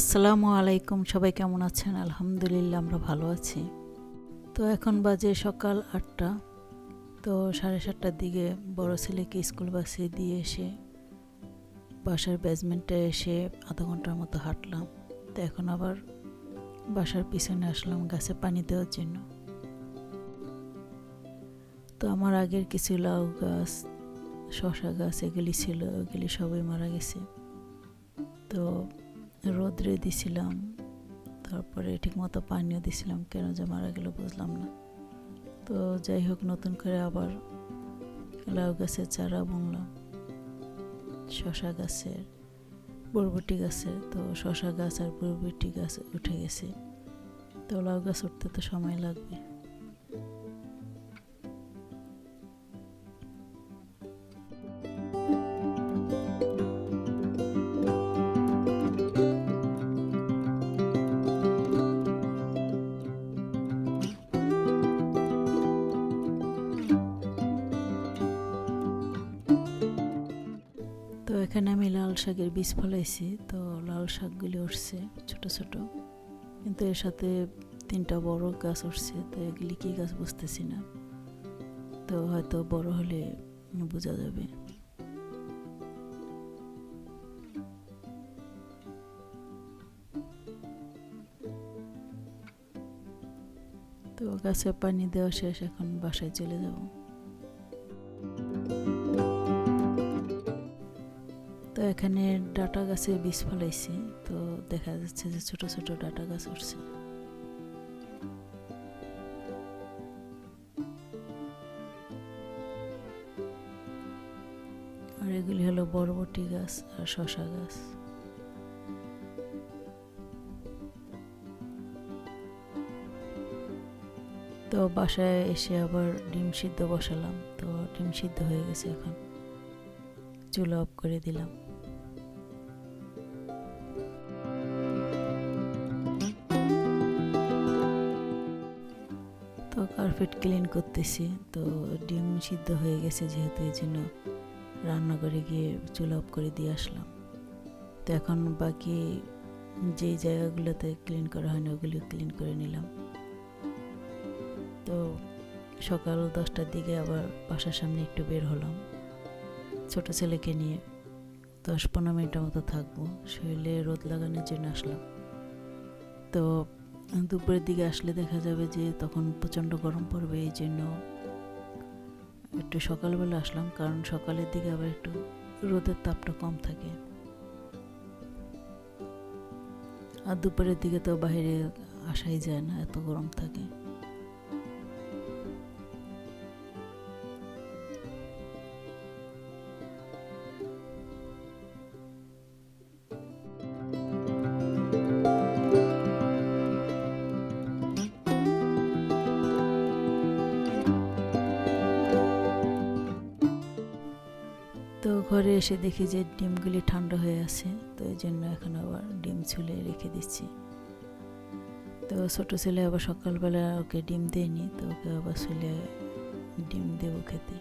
আসসালামু আলাইকুম, সবাই কেমন আছেন? আলহামদুলিল্লাহ, আমরা ভালো আছি। তো এখন বাজে সকাল আটটা। তো সাড়ে সাতটার দিকে বড় ছেলেকে স্কুল বাসে দিয়ে এসে বাসার বেজমেন্টে এসে আধা ঘণ্টার মতো হাঁটলাম। তো এখন আবার বাসার পিছনে আসলাম গাছে পানি দেওয়ার জন্য। তো আমার আগের কিছু লাউ গাছ শশা গাছ, এগুলি ছিল, এগুলি সবই মারা গেছে। তো রোদ্রে দিছিলাম, তারপরে ঠিকমতো পানিও দিছিলাম, কেন যে মারা গেল বুঝলাম না। তো যাই হোক, নতুন করে আবার লাউ গাছের চারা বুনলাম। শশা গাছের, বরবটি গাছের, তো শশা গাছ আর বরবটি গাছ উঠে গেছে। তো লাউ গাছ উঠতে তো সময় লাগবে। এখানে আমি লাল শাকের বীজ ফলাইছি, তো লাল শাকগুলি উঠছে ছোট ছোট। কিন্তু এর সাথে তিনটা বড় গাছ উঠছে, তো এগুলি কী গাছ বুঝতেছি না। তো হয়তো বড় হলে বোঝা যাবে। তো গাছে পানি দেওয়া শেষ, এখন বাসায় চলে যাব। এখানে ডাটা গাছের বীজ ফলাইছি, তো দেখা যাচ্ছে যে ছোট ছোট ডাটা গাছ উঠছে। আর এগুলি হলো বরবটি গাছ আর শশা গাছ। তো বাসায় এসে আবার ডিম সিদ্ধ বসালাম, তো ডিম সিদ্ধ হয়ে গেছে এখন। চুলা অফ করে দিলাম। কার্পেট ক্লিন করতেছি। তো ডিম সিদ্ধ হয়ে গেছে যেহেতু এই জন্য রান্নাঘরে গিয়ে চুলা অফ করে দিয়ে আসলাম। তো এখন বাকি যেই জায়গাগুলোতে ক্লিন করা হয়নি ওগুলো ক্লিন করে নিলাম। তো সকাল দশটার দিকে আবার বাসার সামনে একটু বের হলাম। ছোট ছেলেকে নিয়ে দশ পনেরো মিনিটের মতো থাকব। শরীরে রোদ লাগানোর জন্য আসলাম। তো দুপুরের দিকে আসলে দেখা যাবে যে তখন প্রচণ্ড গরম পড়বে, এই জন্য একটু সকালবেলা আসলাম, কারণ সকালের দিকে আবার একটু রোদের তাপটা কম থাকে। আর দুপুরের দিকে তো বাইরে আসাই যায় না, এত গরম থাকে। ঘরে এসে দেখি যে ডিমগুলি ঠান্ডা হয়ে আছে, তো এই জন্য এখন আবার ডিম ছুলে রেখে দিচ্ছি। তো ছোটো ছেলে আবার সকালবেলা ওকে ডিম দেয়নি, তো ওকে আবার ছুলে ডিম দেবো খেতে।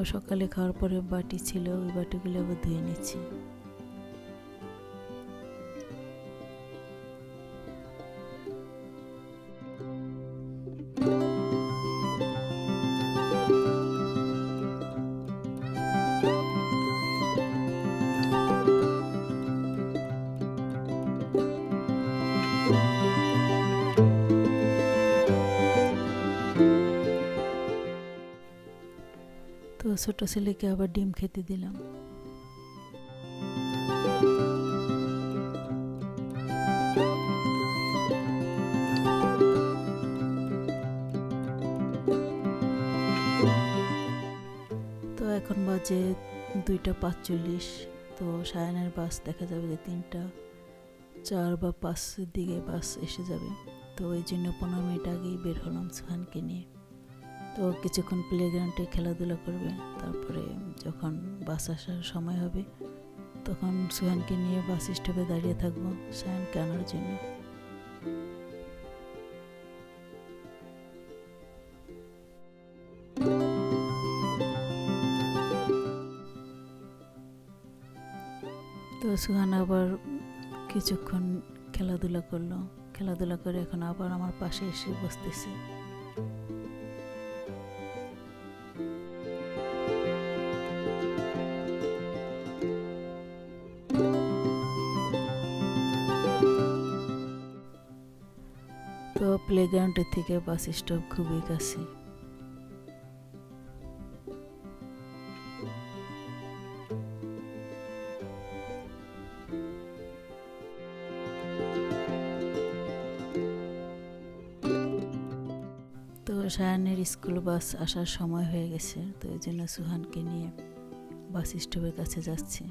তো সকালে খাওয়ার পরে বাটি ছিল ওই বাটিগুলো আবার ধুয়ে নিচ্ছি। তো ছোট ছেলেকে আবার ডিম খেতে দিলাম। তো এখন বাজে দুইটা পাঁচচল্লিশ। তো সায়ানের বাস দেখা যাবে যে তিনটা, চার বা পাঁচের দিকে বাস এসে যাবে। তো ওই জন্য পনেরো মিনিট আগেই বের হলাম সুহানকে নিয়ে। তো কিছুক্ষণ প্লেগ্রাউন্ডে খেলাধুলা করবে। তারপরে যখন বাস আসার সময় হবে, তখন সুহানকে নিয়ে বাস স্টপে দাঁড়িয়ে থাকব সায়নকে আনার জন্য। তো সুহান আবার কিছুক্ষণ খেলাধুলা করল। খেলাধুলা করে এখন আবার আমার পাশে এসে বসতেছে। প্লেগ্রাউন্ডের থেকে বাস স্টপ খুবই কাছে। তো সায়ানের স্কুল বাস আসার সময় হয়ে গেছে, তো এই জন্য সুহানকে নিয়ে বাস স্টপের কাছে যাচ্ছি।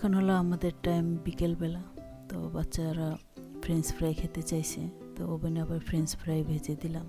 এখন হলো আমাদের টাইম বিকেলবেলা। তো বাচ্চারা ফ্রেঞ্চ ফ্রাই খেতে চাইছে, তো ওভেনে আবার ফ্রেঞ্চ ফ্রাই ভেজে দিলাম।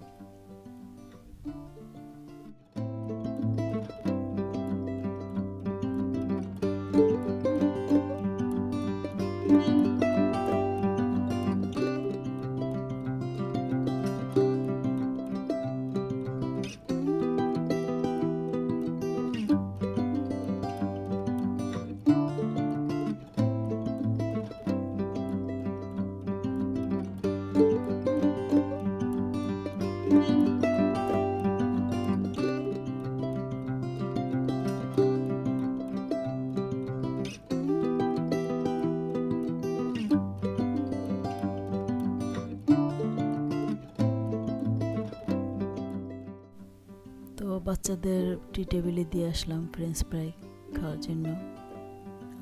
বাচ্চাদের টি টেবিলে দিয়ে আসলাম ফ্রেঞ্চ ফ্রাই খাওয়ার জন্য।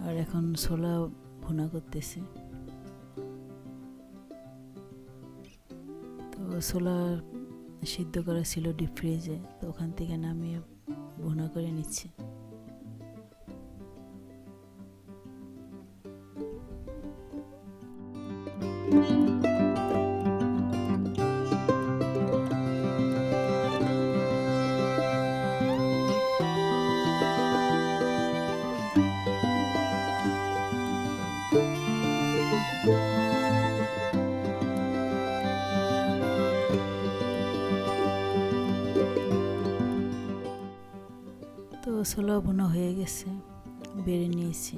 আর এখন ছোলা ভুনা করতেছি। তো ছোলা সিদ্ধ করা ছিল ডিপ ফ্রিজে তো ওখান থেকে নামিয়ে ভুনা করে নিচ্ছি। তো বোনো হয়ে গেছে, বেড়ে নিয়েছি।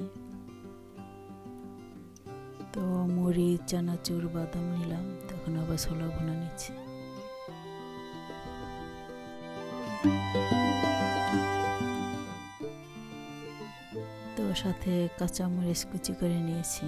তো মুড়ি চানাচুর, বাদাম নিলাম, তখন আবার ছোলা বোনা নিচ্ছি। তো সাথে কাঁচামরিচ কুচি করে নিয়েছি।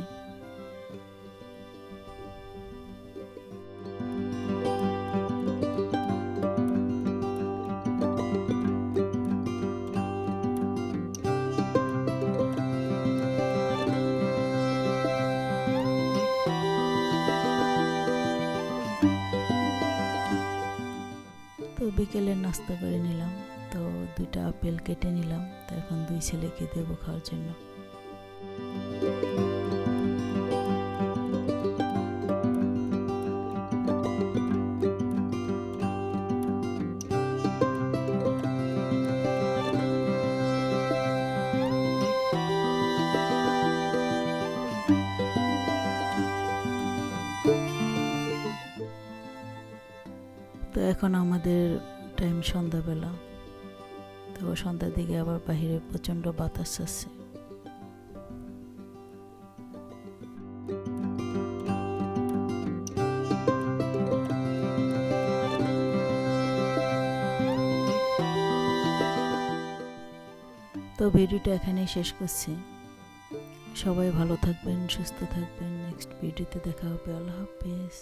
তো বিকেলে নাস্তা করে নিলাম। তো দুইটা আপেল কেটে নিলাম। তো এখন দুই ছেলেকে দেবো খাওয়ার জন্য। তো এখন আমাদের টাইম সন্ধ্যাবেলা। তো সন্ধ্যার দিকে আবার বাইরে প্রচণ্ড বাতাস আছে তো ভিডিওটা এখানেই শেষ করছি। সবাই ভালো থাকবেন, সুস্থ থাকবেন। নেক্সট ভিডিওতে দেখা হবে। আল্লাহ হাফেজ।